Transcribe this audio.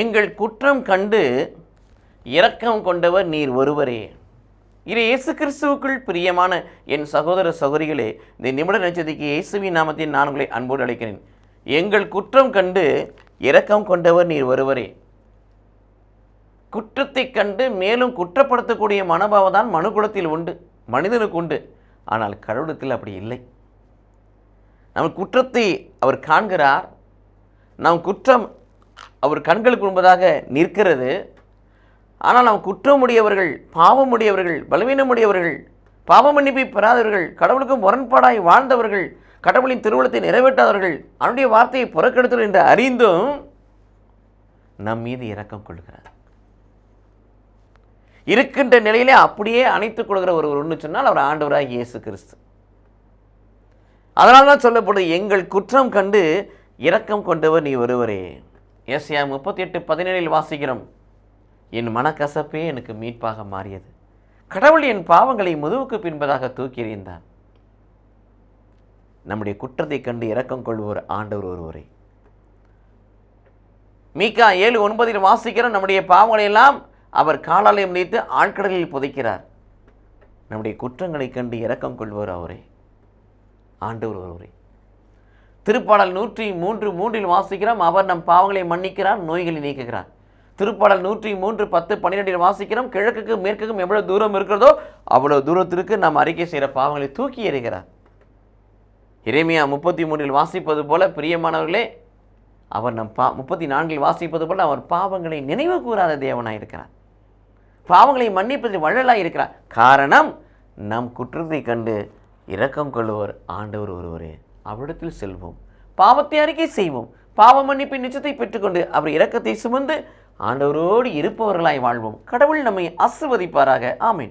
எங்கள் குற்றம் கண்டு இரக்கம் கொண்டவர் நீர் ஒருவரே. இது இயேசு கிறிஸ்துவுக்குள் பிரியமான என் சகோதர சகோதரிகளே இந்த நிமிட நட்சத்திரிக்கு இயேசுவின் நாமத்தில் நான் உங்களை அன்போடு அழைக்கிறேன். எங்கள் குற்றம் கண்டு இரக்கம் கொண்டவர் நீர் ஒருவரே. குற்றத்தை கண்டு மேலும் குற்றப்படுத்தக்கூடிய மனோபாவம் தான் மனுகுலத்தில் உண்டு மனிதனுக்கு உண்டு. ஆனால் கடவுளத்தில் அப்படி இல்லை. நம் குற்றத்தை அவர் காண்கிறார். நம் குற்றம் அவர் கண்களுக்கு முன்பதாக நிற்கிறது. ஆனால் நாம் குற்றமுடையவர்கள் பாவமுடையவர்கள் பலவீனமுடையவர்கள் பாவ மன்னிப்பை பெறாதவர்கள் கடவுளுக்கு முரண்பாடாய் வாழ்ந்தவர்கள் கடவுளின் திருவுளத்தை நிறைவேற்றாதவர்கள் அவனுடைய வார்த்தையை புறக்கெடுத்தவர் என்று அறிந்தும் நம் மீது இரக்கம் கொள்கிறார். இருக்கின்ற நிலையிலே அப்படியே அணைத்துக் கொள்கிற ஒருவர் ஒன்று சொன்னால் அவர் ஆண்டவராக இயேசு கிறிஸ்து. அதனால் தான் சொல்லப்படுது எங்கள் குற்றம் கண்டு இரக்கம் கொண்டவர் நீ ஒருவரே. ஏசியா முப்பத்தி எட்டு பதினேழில் வாசிக்கிறோம். என் மனக்கசப்பே எனக்கு மீட்பாக மாறியது. கடவுள் என் பாவங்களை முதுவுக்கு பின்பதாக தூக்கி எறிந்தான். நம்முடைய குற்றத்தை கண்டு இரக்கம் கொள்வோர் ஆண்டவர் ஒருவரே. மீகா ஏழு ஒன்பதில் வாசிக்கிற நம்முடைய பாவங்களை எல்லாம் அவர் காலாலயம் நீத்து ஆழ்கடலில் புதைக்கிறார். நம்முடைய குற்றங்களை கண்டு இரக்கம் கொள்வோர் அவரே. ஆண்டவர் ஒருவரே. திருப்பாடல் நூற்றி மூன்று மூன்றில் வாசிக்கிறோம் அவர் நம் பாவங்களை மன்னிக்கிறார் நோய்களை நீக்குகிறார் திருப்பாடல் நூற்றி மூன்று பத்து பன்னிரெண்டில் வாசிக்கிறோம் கிழக்குக்கும் மேற்குக்கும் எவ்வளோ தூரம் இருக்கிறதோ அவ்வளோ தூரத்திற்கு நாம் அறிக்கை செய்கிற பாவங்களை தூக்கி எறிகிறார். இறைமையா முப்பத்தி மூன்றில் வாசிப்பது போல பிரியமானவர்களே அவர் நம் பா முப்பத்தி நான்கில் வாசிப்பது போல அவர் பாவங்களை நினைவு கூறாத தேவனாக இருக்கிறார். பாவங்களை மன்னிப்பதில் வள்ளலாக இருக்கிறார். காரணம் நம் குற்றத்தை கண்டு இரக்கம் கொள்வோர் ஆண்டவர் ஒருவரே. அவரிடத்தில் செல்வோம். பாவத்தை அறிக்கை செய்வோம். பாவ மன்னிப்பின் நிச்சயத்தை பெற்றுக்கொண்டு அவர் இரக்கத்தை சுமந்து ஆண்டவரோடு இருப்பவர்களாய் வாழ்வோம். கடவுள் நம்மை ஆசிர்வதிப்பாராக. ஆமீன்.